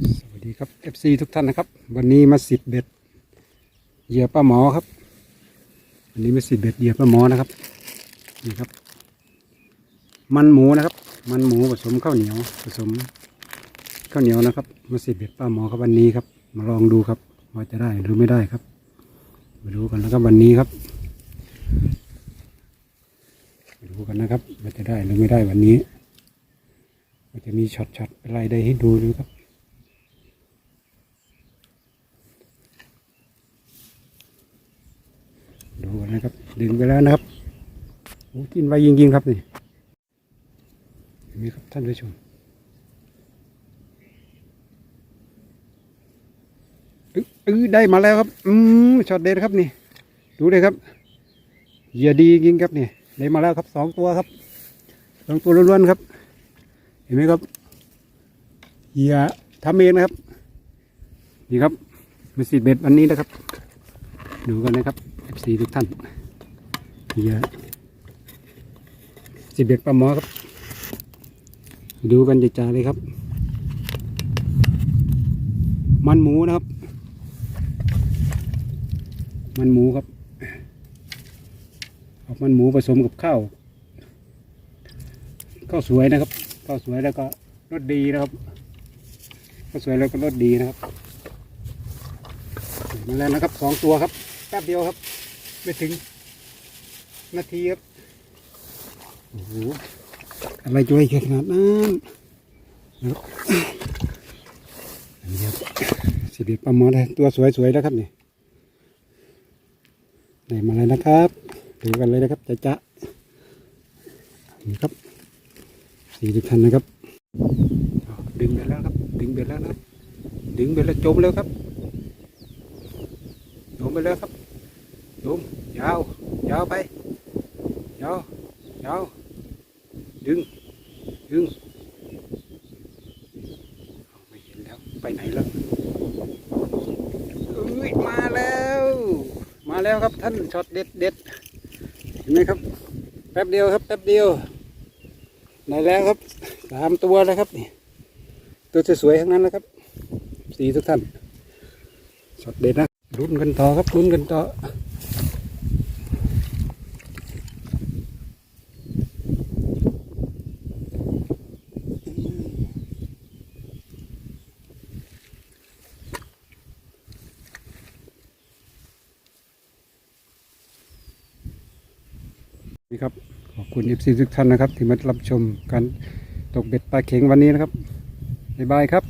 สวัสดีครับ FC ทุกท่านนะครับ วันนี้มาสิบเบ็ดเหยื่อป้าหมอครับ วันนี้มาสิบเบ็ดเหยื่อป้าหมอนะครับนี่ครับ มันหมูนะครับ มันหมูผสมข้าวเหนียว ผสมข้าวเหนียวนะครับ มาสิบเบ็ดป้าหมอครับวันนี้ครับ มาลองดูครับว่าจะได้หรือไม่ได้ครับมาดูกันนะครับวันนี้ครับมาดูกันนะครับว่าจะได้หรือไม่ได้วันนี้ว่าจะมีช็อตๆอะไรได้ให้ดูดูครับ ดูกั นะครับ ดึงไปแล้วนะครับโอ้กินไวจริงๆครับนี่เห็นไหมครับท่านผู้ชมอึ๊เออได้มาแล้วครับ อืมช็อตเด็ดครับนี่ ดูเลยครับเหยื่อดีจริงครับนี่ได้มาแล้วครับสองตัวครับสองตัวล้วนๆครับ เห็นไหมครับเหยื่อทำเองนะครับ นี่ครับมาสีเบ็ดวันนี้นะครับ ดูกันนะครับ FC ทุกท่านเยื่อสีเบ็ดปลาหมอครับ ดูกันจ่าๆเลยครับ มันหมูนะครับ มันหมูครับเอามันหมูผสมกับข้าวข้าวสวยนะครับข้าวสวยแล้วก็รสดีนะครับข้าวสวยแล้วก็รสดีนะครับมาแล้วนะครับสองตัวครับแป๊บเดียวครับ ไม่ถึง นาทีครับ โอ้โห อะไรจะไวขนาดนั้นนะครับอันนี้ครับสิริปลาหมอได้ตัวสวยๆแล้วครับนี่ได้มาเลยนะครับดูกันเลยนะครับจะจะนี่ครับสี่สิบทันนะครับอ้าวดึงไปแล้วครับ ดึงไปแล้วนะครับดึงไปแล้วจมแล้วครับจมไปแล้วครับ จมยาวยาวไปยาวยาวดึงดึงไม่เห็นแล้วไปไหนแล้วอุ้ยมาแล้ว มาแล้วครับท่านช็อตเด็ดเด็ดเห็นไหมครับ แป๊บเดียวครับแป๊บเดียวได้แล้วครับสามตัวแล้วครับนี่ตัวสวยๆทั้งนั้นนะครับ สีทุกท่านช็อตเด็ดนะลุ้นกันต่อครับลุ้นกันต่อ นี่ครับขอบคุณเอฟซีทุกท่านนะครับ ที่มารับชมการตกเบ็ดปลาเข็งวันนี้นะครับบ๊ายบายครับ